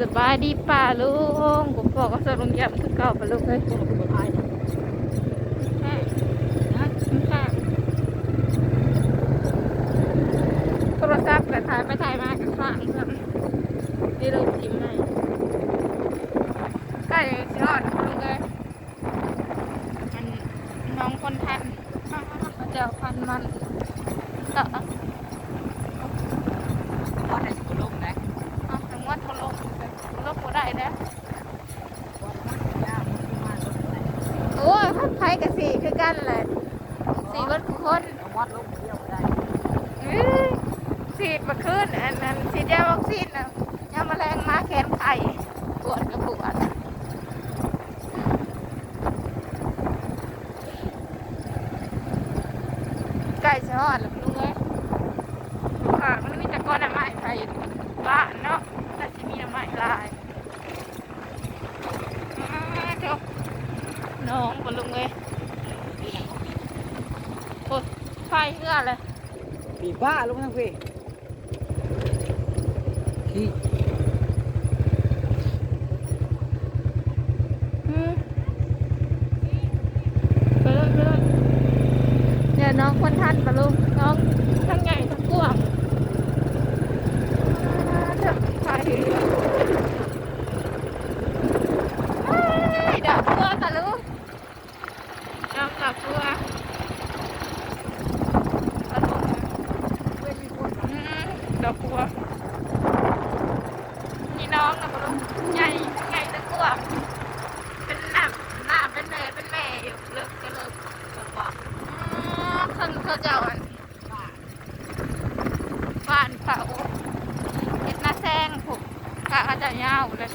สบายดีป่าลุงผมบอกว่าสรุงยำคือเก่าป่าลุงเลยค่ะโทรศัพท์กับถ่ายไปถ่ายมากับข้างเพื่อนนี่เลยจิ้มให้ใกล้สิรอดลุงเลยมันน้องคนทันเขาจะพันมันต่อ พอได้สิบลงนะ เอาทั้งวัดทะลุทะลุบ่ได้แล้ว โอ้ยพัดไผ่กับสีคือกันเลย สีคนคนวัดลงเที่ยวได้สีดมาขึ้นอันนั้นสีดยาวัคซีนนะยาแมลงมาแขนไข่ปวดกับปวดไก่ชอดหรือลุงเอ้ยค่ะมันมีแต่ก้อนน้ำไม้ไผ่บ้านเนาะแต่จะมีน้ำไม้ลายอ่าเจ้าน้องบนลุงเอ้ยโอ้ยไฟเหือเลย ปีบ้าลงทั้งพี่ขี้อืมไปเลยไปเลยเดี๋ยวน้องคนทันปะลุงน้องทั้งใหญ่ทั้งกว้างอ่าเถอะไปเฮ้ยดอกบัวค่ะลุงน้องดอกบัวปะลุงอืม ดอกบัวมีน้องนะปะลุงใหญ่ใหญ่ตะกัวเป็นหนักหน้าเป็นแม่เป็นแม่อยู่เลิกก็เลิกบอกว่าอ๋อคนเขาเจ้าอันบ้านเขาเห็ดหน้าแซงผูกกะเขาจะยาวเลย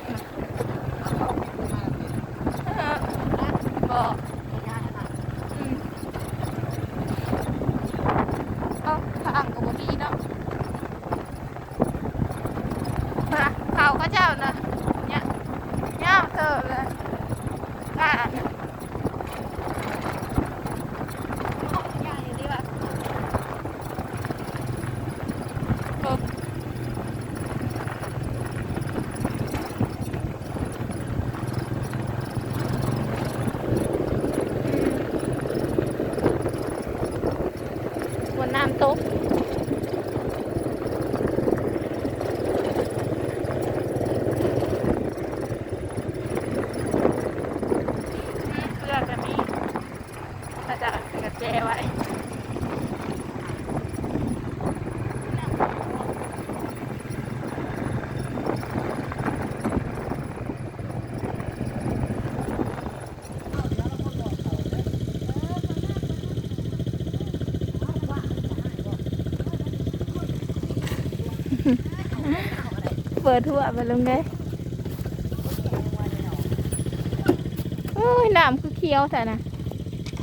เออบอกอืมเอาทางกับบมีเนาะมาเขาเขาเจ้านะเนี่ยยาวเธอเลยอ่าโอ้บนน้ำตกเพื่อแบบนี้ถ้าจะกระแจไว้ เปิดทั่วไปลงเลยโอ้ยน้ำคือเคี้ยวแต่นะ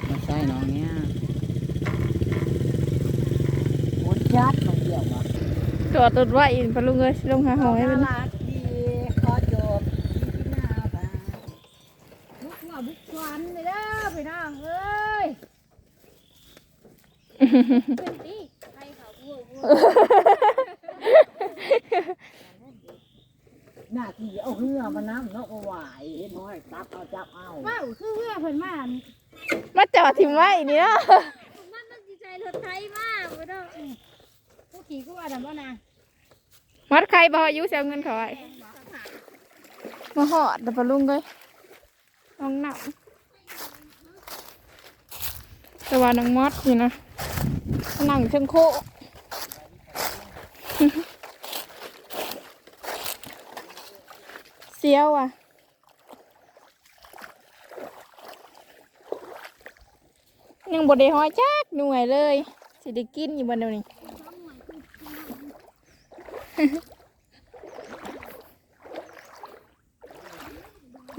มาใส่น้องนี้ยโคตรยัดมาเกี่ยวว่ะ จอดรถไว้อินไปลงเลยลงหาหอยมันรักดีขอจบที่หน้าบ้านบุกหัวบุกควันเลยเด้อพี่น้องเอ้ยเป็นตีใครเขาบัวบัวหน้าที่เอาเหือมาน้ำเนาะก็ไหวเห็นน้อยตับเอาจับเอาว้าวคือเพื่อเพิ่นมาอันมาจอดทิ้งไว้นี่เนาะมันมันสิใจรถไทยมากเว้ยเด้ออืมผู้ขี่กูว่าดำบ่นะ มัดใครบออายุเสียเงินเขาไว้มาหอดเดี๋ยวไปลุงเลยน้องหนักแต่ว่าน้องมอดนี่นะหนังเชิงโคเสียวอะยังบดได้หอยจักหน่วยเลยสิได้กินอยู่บนเดี๋ยวนี้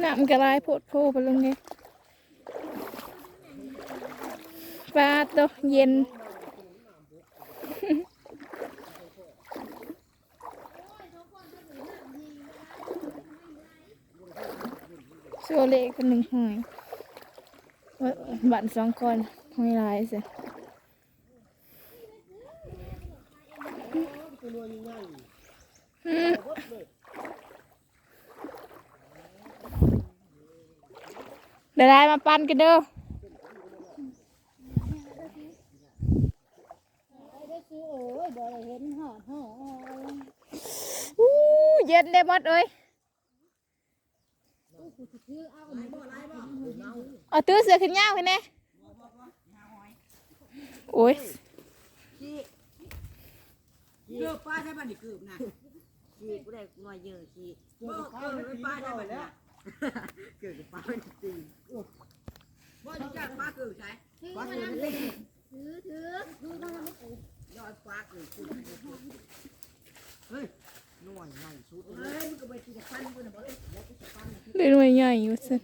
น้ำกระไรโพดโพไปลงเลยปลาตัวเย็น โซเล็กคนหนึ่งหอยบัตรสองคนหอยลายสิ ตัวน้อยใหญ่เอาเบิดเลยเดี๋ยวได้มาปั้นกันเด้อได้ซื้อโอ้ยบ่ได้เห็นหอดหออู้เย็นได้หมดเอ้ยเอาตื้อเสือขึ้นยาวขึ้นแน่โอ้ย เกือบป้าใช่ป่ะนี่เกือบนะขี้กูได้หน่อยเยอะขี้บ่เกือบเป็นป้าใช่ป่ะเนี่ยเกือบกับป้าเป็นตีบ่จะจักป้าเกือบใช่ถือมาน้ำถือถือถือมาน้ำยอดป้าเกือบเฮ้ยหน่วยใหญ่สุดเฮ้ยมันก็ไปตีกับพันกูนะบ่เอ้ยแล้วก็จะพันได้หน่วยใหญ่อยู่สิ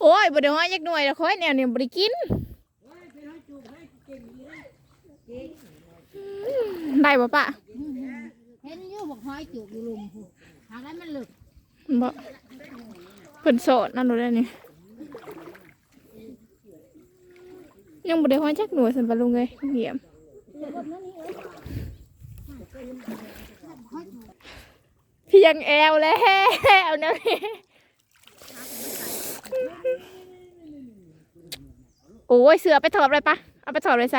โอ้ยบ่ได้ห้อยยักหน่วยแล้วค่อยแนวนี้บ่ได้กิน เฮ้ยไปให้จูบให้เก่งดีเลย ได้บ่ปะเห็นอยู่บอกหอยจูบอยู่ลุมพูทางนั้นมันหลึกบ่เพิ่นโสดนั่นดูได้นี่ยังบ่ได้ห้อยจักหน่วยสันปะลุงเอ้ยเหียมเพียงแอวแล้วนะพี่โอ้ยเสือไปถอดเลยปะเอาไปถอดเลยไซ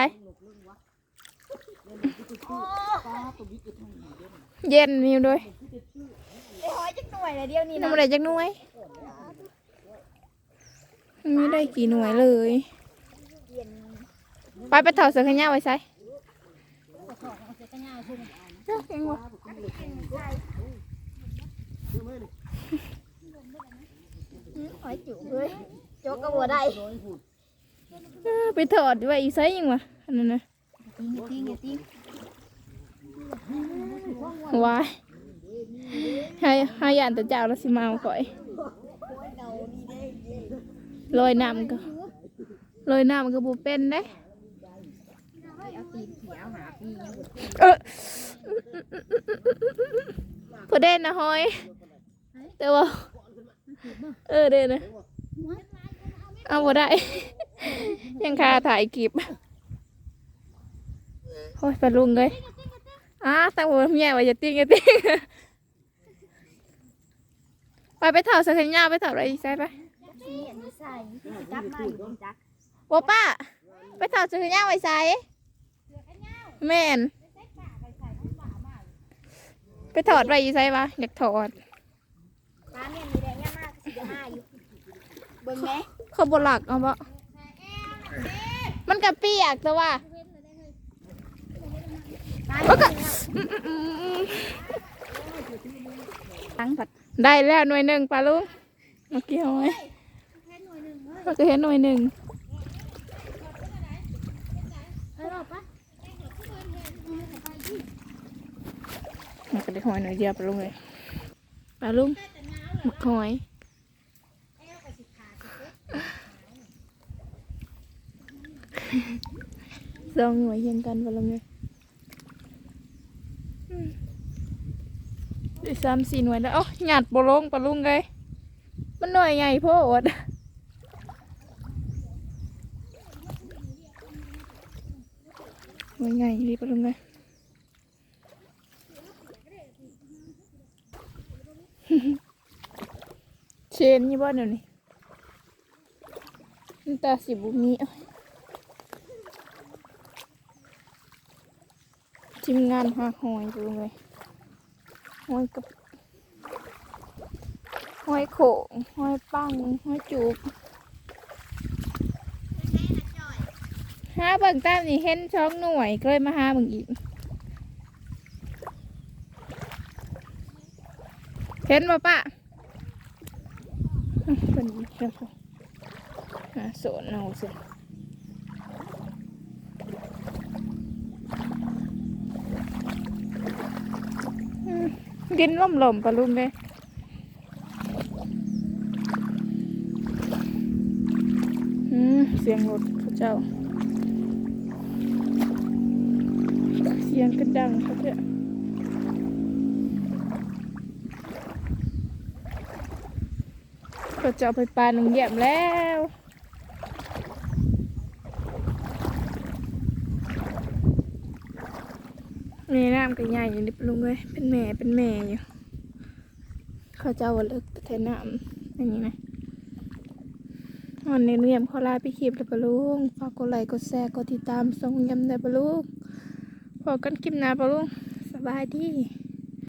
เย็นนิวด้วยหอยจักหน่วยเลยเดียวนี้น้ำอะไรจักหน่วยไม่ได้กี่หน่วยเลยไปไปถอดเสื้อขนยาวไว้ใส่เสร็จก็ยาวขึ้นเก่งว่ะหอยจูบเลยโจกก็บ่ได้เออไปถอดไว้อีไซยังวะอันนั้นนะ ติ้งติ้งติ้ง วายให้ให้ยานแต่เจ้าแล้วสิมาเอาก่อยลอยน้ำก็ลอยน้ำก็บูเป็นเด้เออพอเด่นนะฮอยแต่ว่าเออเด่นนะเอาบ่ได้ ยังคาถ่ายคลิปโอ้ยปลุงเลย อะแต่ว่าแม่ว่าอย่าติ้งอย่าติ้งไปไปเถาสักขยาไปเถาอะไรอีกใช่ปะที่อันนี้ใส่จับมาอยู่จักโอ้ป้า ไปเถาสักขยาไว้ใส่แม่นไปถอดไรอีใส่ปะอยากถอดปลาเนี่ยมีแรงยามากสิห้าอยู่เบิ่งแม่เขาบหลักเอาปะมันกับเปียกแต่ว่าแล้วก็ ตั้งผัดได้แล้วหน่วยหนึ่งปลาลุงเมื่อกี้เอาไว้เราก็เห็นหน่วยหนึ่งไปรอบปะมันก็ได้หอยหน่อยเดียวปลาลุงเลยปลาลุงมึกหอยสองหน่วยเห็นกันปลาลุงเลยอืมได้ สามสี่หน่วยแล้วอ๋อหยาดปลาลุงปลาลุงเลยมันหน่วยใหญ่โพดหน่วยใหญ่ดีปลาลุงเลยเชนนี่บ้านเดี๋ยวนี้นตาสิบุมีเอ้ยทีมงานหาหอยดูเลย หอยกับหอยโขงหอยปังหอยจูบห้าเบิ่งตามนี่เห็นช่องหน่วยก็เลยมาหาเบิ่งอีก เห็นป่ะปะเป็นเชื่อเขาหาโซนเอาสิ ดินล่มลมๆปะลุงเลยอืมเสียงรถเขาเจ้า เสียงกระดังเขาเจ้าก็จะเอาไปปลาหนึ่งเยียบแล้ว แม่น้ำก็ใหญ่อยู่นิดลุงเลยเป็นแม่เป็นแม่อยู่เขาเจ้าวันเลิกแต่น้ำอันนี้นะวันนี้เรียมขอลาไปคลิปแล้วปะลุงฝากกดไลค์กดแชร์กดติดตามส่งยำได้ปะลุงพอกันคลิปหน้าปะลุงสบายดี